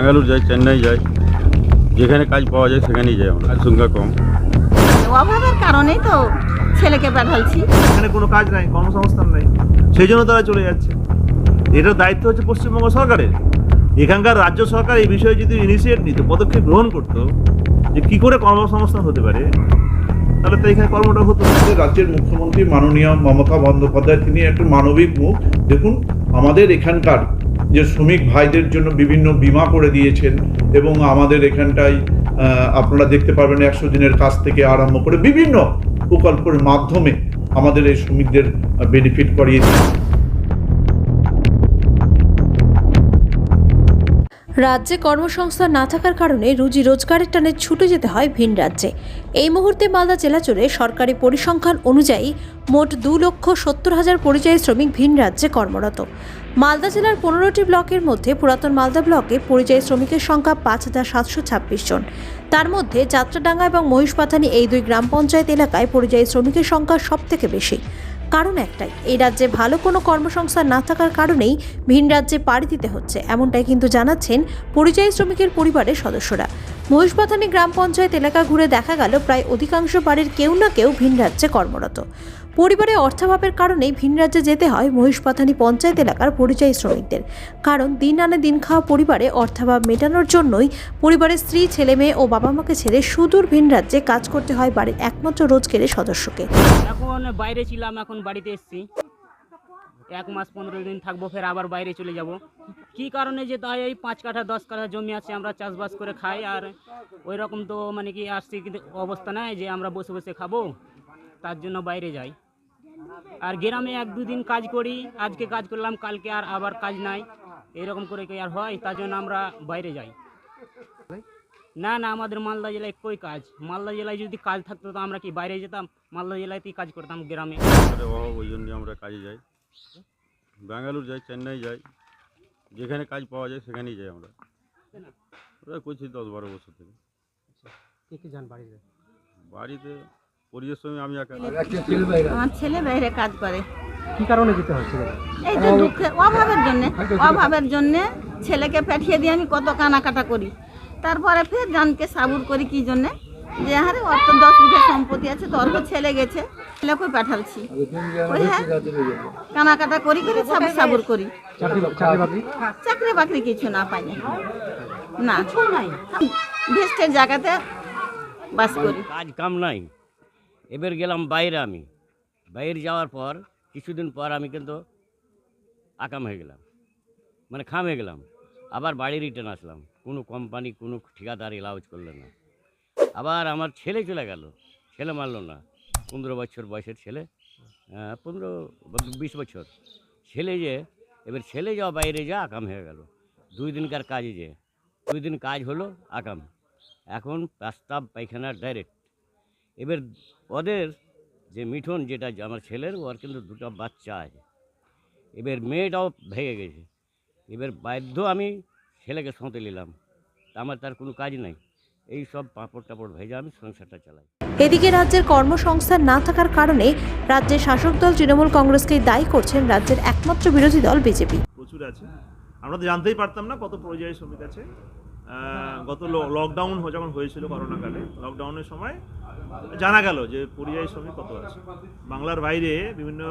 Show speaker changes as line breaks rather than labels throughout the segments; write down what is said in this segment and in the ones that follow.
ব্যাঙ্গালোর যাই চেন্নাই যাই যেখানে কাজ পাওয়া যায় সেখানেই যাই আমরা সংখ্যা কম।
অভাবের কারণেই তো ছেলেকে পাঠালছি।
এখানে কোনো কাজ নাই কর্মসংস্থান নাই সেই জন্য তারা চলে যাচ্ছে। এটার দায়িত্ব হচ্ছে পশ্চিমবঙ্গ সরকারের। এখানকার রাজ্য সরকার এই বিষয়ে যদি ইনিশিয়েট নিত পদক্ষেপ গ্রহণ করতো যে কি করে কর্মসংস্থান হতে পারে তাহলে তো এখানে কর্মটা হতো
আমাদের রাজ্যের মুখ্যমন্ত্রী মাননীয় মমতা বন্দ্যোপাধ্যায় তিনি একটু মানবিক মুখ। দেখুন আমাদের এখানকার যে শ্রমিক ভাইদের জন্য বিভিন্ন বিমা করে দিয়েছেন এবং আমাদের এখানটায় আপনারা দেখতে পারবেন একশো দিনের কাজ থেকে আরম্ভ করে বিভিন্ন প্রকল্পের মাধ্যমে আমাদের এই শ্রমিকদের বেনিফিট করিয়েছে
রাজ্যে কর্মসংস্থান না থাকার কারণে রুজি রোজগারের টানে ছুটে যেতে হয় ভিন রাজ্যে। এই মুহূর্তে মালদা জেলা জুড়ে সরকারি পরিসংখ্যান অনুযায়ী মোট দু লক্ষ সত্তর হাজার পরিযায়ী শ্রমিক ভিন রাজ্যে কর্মরত। মালদা জেলার পনেরোটি ব্লকের মধ্যে পুরাতন মালদা ব্লকে পরিযায়ী শ্রমিকের সংখ্যা পাঁচ হাজার সাতশো ছাব্বিশ জন। তার মধ্যে যাত্রাডাঙ্গা এবং মহিষপাথানি এই দুই গ্রাম পঞ্চায়েত এলাকায় পরিযায়ী শ্রমিকের সংখ্যা সব থেকে বেশি। কারণ একটাই, এই রাজ্যে ভালো কোনো কর্মসংস্থান না থাকার কারণেই ভিন রাজ্যে পাড়ি দিতে হচ্ছে, এমনটাই কিন্তু জানাচ্ছেন পরিযায়ী শ্রমিকের পরিবারের সদস্যরা। মহিষপাথানি গ্রাম পঞ্চায়েত এলাকা ঘুরে দেখা গেল প্রায় অধিকাংশ বাড়ির কেউ না কেউ ভিন রাজ্যে কর্মরত। পরিবারে অর্থাভাবের কারণেই ভিন রাজ্যে যেতে হয় মহিষপাথানি পঞ্চায়েত এলাকার পরিযায়ী শ্রমিকদের। কারণ দিন আনে দিন খাওয়া পরিবারে অর্থাভাব মেটানোর জন্যই পরিবারের স্ত্রী, ছেলে মেয়ে ও বাবা মাকে ছেড়ে সুদূর ভিন রাজ্যে কাজ করতে হয় বাড়ির একমাত্র রোজগারের সদস্যকে।
এখন বাইরে ছিলাম, এখন বাড়িতে এসেছি। এক মাস পনেরো দিন থাকব, ফের আবার বাইরে চলে যাব। কি কারণে যে তাই এই পাঁচ কাঠা, দশ কাঠা জমি আছে, আমরা চাষবাস করে খাই, আর ওই রকম তো মানে কি আর্থিক অবস্থা নাই যে আমরা বসে বসে খাব। তার জন্য বাইরে যাই। আর গ্রামে এক দুদিন কাজ করি আজকে কাজ করলাম কালকে আর আবার কাজ নাই। এরকম করে কি আর হয়? তার জন্য আমরা বাইরে যাই। না না আমাদের মালদা জেলায় কই কাজ? মালদা জেলায় যদি কাজ থাকতো তো আমরা কি বাইরে যেতাম? মালদা জেলাতেই কাজ করতাম গ্রামে।
ওই জন্য আমরা কাজে যাই। ব্যাঙ্গালোর যাই চেন্নাই যাই। যেখানে কাজ পাওয়া যায় সেখানেই যাই আমরা। করছি দশ বারো বছর থেকে।
কে কে যান বাড়িতে?
বাড়িতে পরিশ্রমী আমি একা
আমার ছেলে বাইরে কাজ করে।
কি কারণে যেতে হচ্ছে
এই যে অভাবের জন্য অভাবের জন্য ছেলেকে পাঠিয়ে দিয়ে আমি কত কানাকাটা করি। তারপরে ফের জানকে সাবুর করি কি জন্য? যে হারে অত দশ বিঘা সম্পত্তি আছে তো অল্প ছেলে গেছে ছেলেকে পাঠালছি ওই হ্যাঁ কানাকাটা করি করি সব সাবুর করি।
চাকরি বাকরি?
চাকরি বাকরি? কিছু না পাই। না ভেস্টের জায়গাতে বাস করি।
কাজ কাম নাই। এবার গেলাম বাইরে আমি। বাইরে যাওয়ার পর কিছুদিন পর আমি কিন্তু আকাম হয়ে গেলাম। মানে খাম হয়ে গেলাম। আবার বাড়ি রিটার্ন আসলাম। কোনো কোম্পানি কোনো ঠিকাদার এলাউজ করল না। আবার আমার ছেলে চলে গেল। ছেলে মারলো না। পনেরো বছর বয়সের ছেলে। আহ, পনেরো বিশ বছর। ছেলে যে এবার ছেলে যাওয়া বাইরে যা আকাম হয়ে গেল। দুই দিনকার কাজে যে দুই দিন কাজ হলো আকাম। এখন প্রস্তাব পায়খানা ডাইরেক্ট এবার ওদের যে মিঠুন যেটা আমার ছেলের ওর কিন্তু দুটো বাচ্চা আছে। এবার মেয়েটাও ভেঙে গেছে। এবার বাধ্য আমি ছেলেকে সঁতে নিলাম। তা আমার তার কোনো কাজ নাই। এই সব পাঁপড় টাপড় ভেজে আমি সংসারটা চালাই।
এদিকে রাজ্যের কর্মসংস্থান না থাকার কারণে রাজ্যের শাসক দল তৃণমূল কংগ্রেসকেই দায়ী করছেন রাজ্যের একমাত্র বিরোধী দল বিজেপি।
প্রচুর আছে। আমরা তো জানতেই পারতাম না কত পরিযায়ী শ্রমিক আছে। গত লকডাউন যখন হয়েছিল করোনাকালে লকডাউনের সময় জানা গেল যে পরিযায়ী শ্রমিক কত আছে। বাংলার বাইরে বিভিন্ন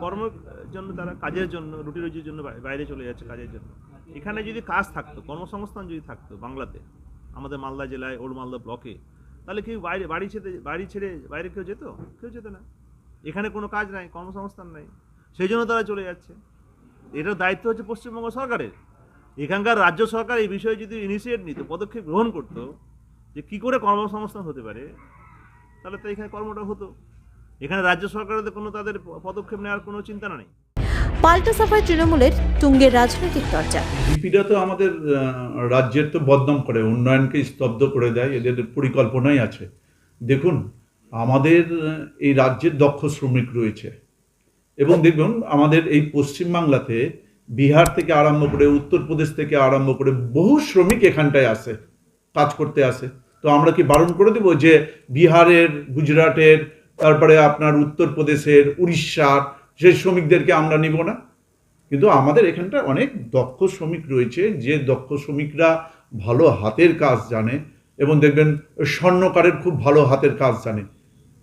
কর্মের জন্য তারা কাজের জন্য, রুটি রুজির জন্য বাইরে চলে যাচ্ছে কাজের জন্য। এখানে যদি কাজ থাকতো, কর্মসংস্থান যদি থাকতো বাংলাতে, আমাদের মালদা জেলায়, ওল্ড মালদা ব্লকে, তাহলে কেউ বাইরে, বাড়ি ছেড়ে বাড়ি ছেড়ে বাইরে কেউ যেত? কেউ যেত না। এখানে কোনো কাজ নাই, কর্মসংস্থান নাই। সেই জন্য তারা চলে যাচ্ছে। এটার দায়িত্ব হচ্ছে পশ্চিমবঙ্গ সরকারের। এখানকার রাজ্য সরকার এই বিষয়ে যদি ইনিশিয়েট নিত পদক্ষেপ গ্রহণ করতো যে কী করে কর্মসংস্থান হতে পারে তাহলে তো এখানে কর্মটা হতো। এখানে রাজ্য সরকারের তো কোনো তাদের পদক্ষেপ নেওয়ার কোনো চিন্তা নেই।
পাল্টা সাফায় তৃণমূলের তুঙ্গের রাজনৈতিক চর্চা।
বিপিটা তো আমাদের রাজ্যের তো বদনাম করে উন্নয়নকে স্তব্ধ করে দেয় এদের পরিকল্পনাই আছে। দেখুন আমাদের এই রাজ্যের দক্ষ শ্রমিক রয়েছে। এবং দেখুন আমাদের এই পশ্চিমবাংলাতে বিহার থেকে আরম্ভ করে, উত্তরপ্রদেশ থেকে আরম্ভ করে বহু শ্রমিক এখানটায় আসে, কাজ করতে আসে। তো আমরা কি বারণ করে দেবো যে বিহারের, গুজরাটের, তারপরে আপনার উত্তরপ্রদেশের, উড়িষ্যার, সেই শ্রমিকদেরকে আমরা নিব না? কিন্তু আমাদের এখানটা অনেক দক্ষ শ্রমিক রয়েছে, যে দক্ষ শ্রমিকরা ভালো হাতের কাজ জানে এবং দেখবেন স্বর্ণকারের খুব ভালো হাতের কাজ জানে।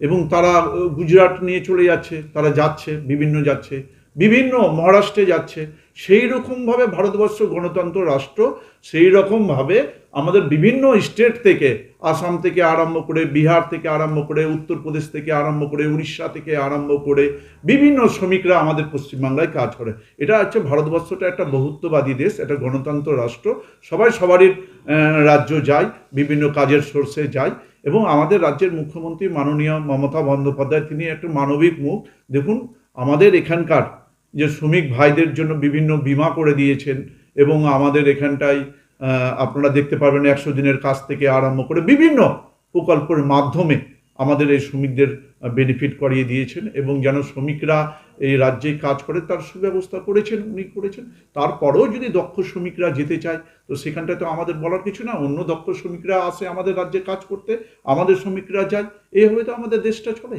এবং তারা, গুজরাট নিয়ে চলে যাচ্ছে, তারা যাচ্ছে, বিভিন্ন যাচ্ছে, বিভিন্ন মহারাষ্ট্রে যাচ্ছে। সেই রকমভাবে ভারতবর্ষ গণতন্ত্র রাষ্ট্র, সেই রকমভাবে আমাদের বিভিন্ন স্টেট থেকে, আসাম থেকে আরম্ভ করে, বিহার থেকে আরম্ভ করে উত্তরপ্রদেশ থেকে আরম্ভ করে, উড়িষ্যা থেকে আরম্ভ করে, বিভিন্ন শ্রমিকরা আমাদের পশ্চিমবাংলায় কাজ করে। এটা হচ্ছে ভারতবর্ষটা একটা বহুত্ববাদী দেশ একটা গণতন্ত্র রাষ্ট্র। সবাই সবারই রাজ্য যায়, বিভিন্ন কাজের সোর্সে যায় এবং আমাদের রাজ্যের মুখ্যমন্ত্রী মাননীয় মমতা বন্দ্যোপাধ্যায়, তিনি একটা মানবিক মুখ। দেখুন, আমাদের এখানকার যে শ্রমিক ভাইদের জন্য বিভিন্ন বিমা করে দিয়েছেন এবং আমাদের এখানটায় আপনারা দেখতে পারবেন একশো দিনের কাজ থেকে আরম্ভ করে বিভিন্ন প্রকল্পের মাধ্যমে আমাদের এই শ্রমিকদের বেনিফিট করিয়ে দিয়েছেন এবং যেন শ্রমিকরা এই রাজ্যে কাজ করে তার সুব্যবস্থা করেছেন, উনি করেছেন। তারপরেও যদি দক্ষ শ্রমিকরা যেতে চায়, তো সেখানটায় তো আমাদের বলার কিছু না। অন্য দক্ষ শ্রমিকরা আসে আমাদের রাজ্যে কাজ করতে, আমাদের শ্রমিকরা যায় এইভাবে তো আমাদের দেশটা চলে।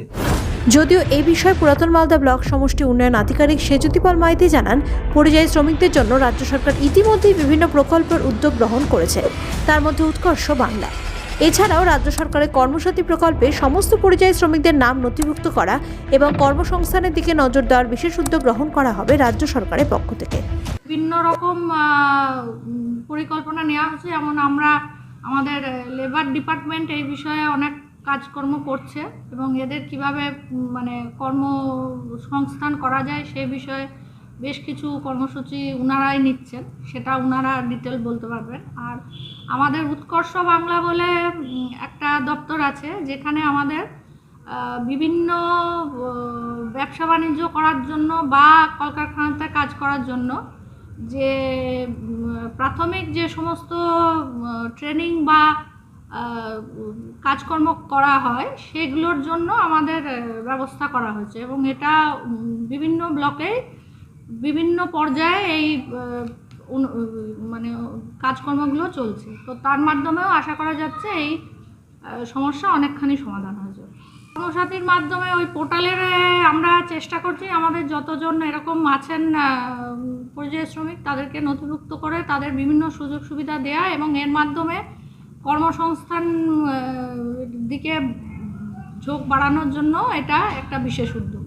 যদিও এই বিষয়ে পুরাতন মালদা ব্লক সমষ্টি উন্নয়ন আধিকারিক সেজুতিপাল মাইতি জানান, পরিযায়ী শ্রমিকদের জন্য রাজ্য সরকার ইতিমধ্যেই বিভিন্ন প্রকল্পের উদ্যোগ গ্রহণ করেছে। তার মধ্যে উৎকর্ষ বাংলা। এছাড়াও রাজ্য সরকারের কর্মসাথী প্রকল্পে সমস্ত পরিযায়ী শ্রমিকদের নাম নথিভুক্ত করা এবং কর্মসংস্থানের দিকে নজর দেওয়ার বিশেষ উদ্যোগ গ্রহণ করা হবে রাজ্য সরকারের পক্ষ থেকে।
বিভিন্ন রকম পরিকল্পনা নেওয়া হচ্ছে। যেমন আমরা, আমাদের লেবার ডিপার্টমেন্ট এই বিষয়ে অনেক কাজকর্ম করছে এবং এদের কীভাবে মানে কর্মসংস্থান করা যায় সে বিষয়ে বেশ কিছু কর্মসূচি উনারাই নিচ্ছেন, সেটা উনারা ডিটেল বলতে পারবেন। আর আমাদের উৎকর্ষ বাংলা বলে একটা দপ্তর আছে যেখানে আমাদের বিভিন্ন ব্যবসা বাণিজ্য করার জন্য বা কলকারখানাতে কাজ করার জন্য যে প্রাথমিক যে সমস্ত ট্রেনিং বা কাজকর্ম করা হয়, সেগুলোর জন্য আমাদের ব্যবস্থা করা হয়েছে এবং এটা বিভিন্ন ব্লকে, বিভিন্ন পর্যায়ে এই মানে কাজকর্মগুলো চলছে। তো তার মাধ্যমেও আশা করা যাচ্ছে এই সমস্যা অনেকখানি সমাধান হয়ে যাবে। কর্মসাথীর মাধ্যমে ওই পোর্টালের আমরা চেষ্টা করছি আমাদের যতজন এরকম আছেন পরিযায়ী শ্রমিক তাদেরকে নথিভুক্ত করে তাদের বিভিন্ন সুযোগ সুবিধা দেয়া এবং এর মাধ্যমে কর্মসংস্থান দিকে ঝোঁক বাড়ানোর জন্য এটা একটা বিশেষ উদ্যোগ।